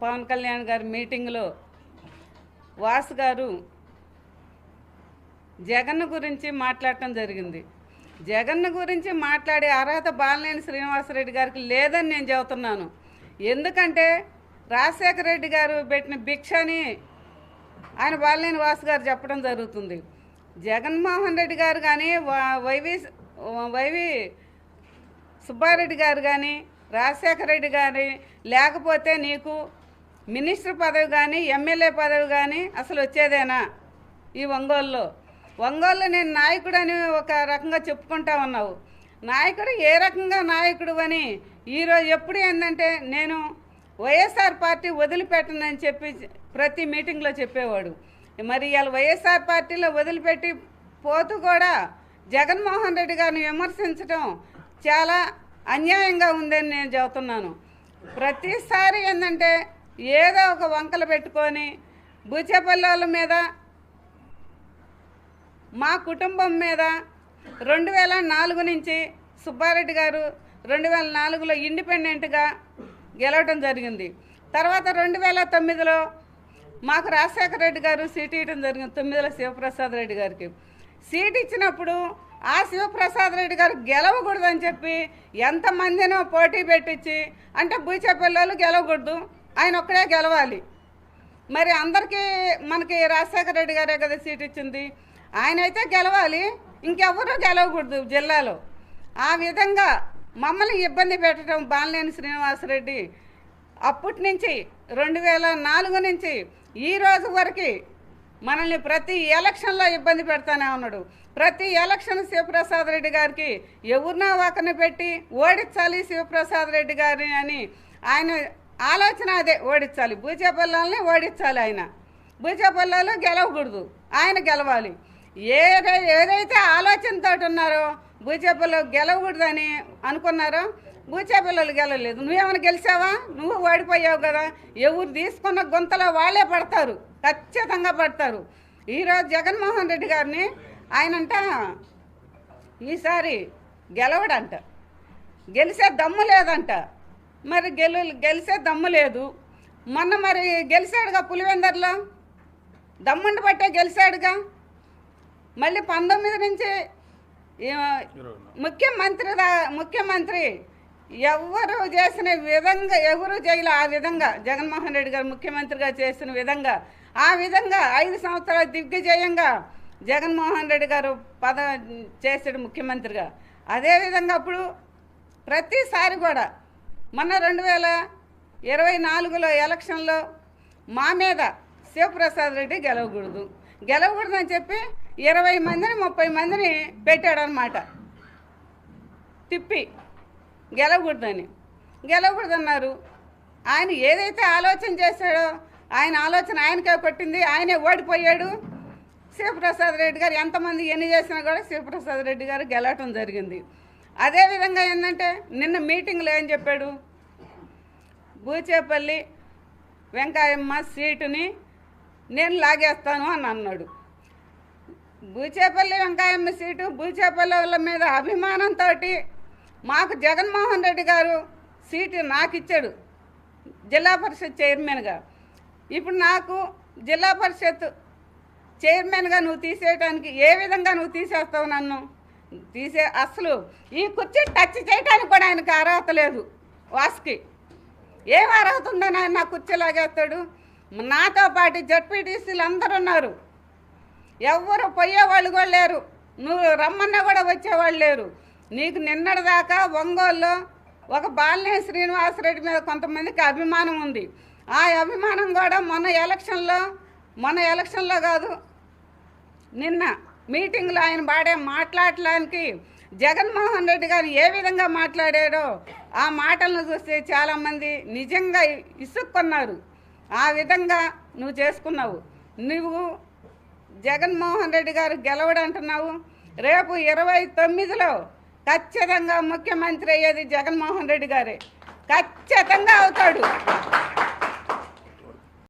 పవన్ కళ్యాణ్ గారి మీటింగ్లో వాసు గారు జగన్ గురించి మాట్లాడటం జరిగింది. జగన్ గురించి మాట్లాడే అర్హత బాలనేని శ్రీనివాసరెడ్డి గారికి లేదని నేను చెబుతున్నాను. ఎందుకంటే రాజశేఖర రెడ్డి గారు పెట్టిన భిక్షని ఆయన బాలనేని వాసు గారు చెప్పడం జరుగుతుంది. జగన్మోహన్ రెడ్డి గారు కానీ వైవి వైవి సుబ్బారెడ్డి గారు కానీ రాజశేఖర రెడ్డి గారి లేకపోతే నీకు మినిస్టర్ పదవి కానీ ఎమ్మెల్యే పదవి కానీ అసలు వచ్చేదేనా ఈ ఒంగోలులో? ఒంగోలులో నేను నాయకుడు అని ఒక రకంగా చెప్పుకుంటా ఉన్నావు. నాయకుడు ఏ రకంగా నాయకుడు అని ఈరోజు ఎప్పుడు ఏంటంటే నేను వైఎస్ఆర్ పార్టీ వదిలిపెట్టనని చెప్పి ప్రతి మీటింగ్లో చెప్పేవాడు. మరి ఇవాళ వైఎస్ఆర్ పార్టీలో వదిలిపెట్టి పోతూ కూడా జగన్మోహన్ రెడ్డి గారిని విమర్శించడం చాలా అన్యాయంగా ఉందని నేను చెబుతున్నాను. ప్రతిసారి ఏంటంటే ఏదో ఒక వంకలు పెట్టుకొని బూచేపల్లి మీద మా కుటుంబం మీద రెండు వేల నాలుగు నుంచి సుబ్బారెడ్డి గారు రెండు వేల నాలుగులో ఇండిపెండెంట్గా గెలవటం జరిగింది. తర్వాత రెండు వేల తొమ్మిదిలో మాకు రాజశేఖర రెడ్డి గారు సీటు ఇవ్వడం జరిగింది తొమ్మిదిలో శివప్రసాద్ రెడ్డి గారికి. సీట్ ఇచ్చినప్పుడు ఆ శివప్రసాద్ రెడ్డి గారు గెలవకూడదని చెప్పి ఎంతమందినో పోటీ పెట్టించి అంటే బూచేపల్లి గెలవకూడదు ఆయన ఒక్కడే గెలవాలి. మరి అందరికీ మనకి రాజశేఖర రెడ్డి గారే కదా సీట్ ఇచ్చింది. ఆయన అయితే గెలవాలి ఇంకెవరూ గెలవకూడదు జిల్లాలో. ఆ విధంగా మమ్మల్ని ఇబ్బంది పెట్టడం బాలినేని శ్రీనివాసరెడ్డి అప్పటి నుంచి రెండు వేల నాలుగు నుంచి ఈ రోజు వరకు మనల్ని ప్రతి ఎలక్షన్లో ఇబ్బంది పెడతానే ఉన్నాడు. ప్రతి ఎలక్షన్ శివప్రసాద్ రెడ్డి గారికి ఎవరినో ఒకరిని పెట్టి ఓడించాలి శివప్రసాద్ రెడ్డి గారిని అని ఆయన ఆలోచన అదే ఓడించాలి. భూచేపల్లాలని ఓడించాలి ఆయన. భూచేపల్లలో గెలవకూడదు. ఆయన గెలవాలి. ఏదై ఏదైతే ఆలోచనతో ఉన్నారో భూచేపల్లి గెలవకూడదని అనుకున్నారో భూచేపల్లలు గెలవలేదు. నువ్వేమైనా గెలిచావా? నువ్వు ఓడిపోయావు కదా. ఎవరు తీసుకున్న గుంతలో వాళ్ళే పడతారు. ఖచ్చితంగా పడతారు. ఈరోజు జగన్మోహన్ రెడ్డి గారిని ఆయనంట ఈసారి గెలవడంట. గెలిసే దమ్ము లేదంట. మరి గెలు గెలిసే దమ్ము లేదు. మొన్న మరి గెలిచాడుగా పులివెందర్లో? దమ్ముండి పట్టే గెలిచాడుగా? మళ్ళీ పంతొమ్మిది నుంచి ముఖ్యమంత్రి ముఖ్యమంత్రి ఎవరు చేసిన విధంగా ఎవరు చేయలే ఆ విధంగా జగన్మోహన్ రెడ్డి గారు ముఖ్యమంత్రిగా చేసిన విధంగా ఆ విధంగా ఐదు సంవత్సరాల దిగ్విజయంగా జగన్మోహన్ రెడ్డి గారు పద చేసాడు ముఖ్యమంత్రిగా. అదేవిధంగా అప్పుడు ప్రతిసారి కూడా మొన్న రెండు వేల ఇరవై నాలుగులో ఎలక్షన్లో మా మీద శివప్రసాద్ రెడ్డి గెలవకూడదు. గెలవకూడదు అని చెప్పి ఇరవై మందిని ముప్పై మందిని పెట్టాడనమాట తిప్పి గెలవకూడదని. గెలవకూడదన్నారు. ఆయన ఏదైతే ఆలోచన చేశాడో ఆయన ఆలోచన ఆయనకే పట్టింది ఆయనే ఓడిపోయాడు. శివప్రసాద్ రెడ్డి గారు ఎంతమంది ఎన్ని చేసినా కూడా శివప్రసాద్ రెడ్డి గారు గెలవటం జరిగింది. అదేవిధంగా ఏంటంటే నిన్న మీటింగ్లో ఏం చెప్పాడు? బూచేపల్లి వెంకాయమ్మ సీటుని నేను లాగేస్తాను అని అన్నాడు. బూచేపల్లి వెంకాయమ్మ సీటు బూచేపల్లి వాళ్ళ మీద అభిమానంతో మాకు జగన్మోహన్ రెడ్డి గారు సీటు నాకు ఇచ్చాడు జిల్లా పరిషత్ చైర్మన్గా. ఇప్పుడు నాకు జిల్లా పరిషత్ చైర్మన్గా నువ్వు తీసేయడానికి ఏ విధంగా నువ్వు తీసేస్తావు నన్ను? తీసే అసలు ఈ కుర్చీ టచ్ చేయడానికి కూడా ఆయనకు అర్హత లేదు వాసుకి. ఏం అర్హత ఉందని ఆయన నా కుర్చీ లాగేస్తాడు? నాతో పాటు జడ్పీటీసీలు అందరు ఉన్నారు. ఎవ్వరు పోయేవాళ్ళు కూడా లేరు. నువ్వు రమ్మన్నా కూడా వచ్చేవాళ్ళు లేరు. నీకు నిన్నటిదాకా ఒంగోలులో ఒక బాలినే శ్రీనివాసరెడ్డి మీద కొంతమందికి అభిమానం ఉంది. ఆ అభిమానం కూడా మొన్న ఎలక్షన్లో మొన్న ఎలక్షన్లో కాదు నిన్న మీటింగ్లో ఆయన బాడే మాట్లాడటానికి జగన్మోహన్ రెడ్డి గారు ఏ విధంగా మాట్లాడాడో ఆ మాటలను చూస్తే చాలామంది నిజంగా ఇసుక్కున్నారు. ఆ విధంగా నువ్వు చేసుకున్నావు. నువ్వు జగన్మోహన్ రెడ్డి గారు గెలవడంటున్నావు. రేపు ఇరవై తొమ్మిదిలో ఖచ్చితంగా ముఖ్యమంత్రి అయ్యేది జగన్మోహన్ రెడ్డి గారే. ఖచ్చితంగా అవుతాడు.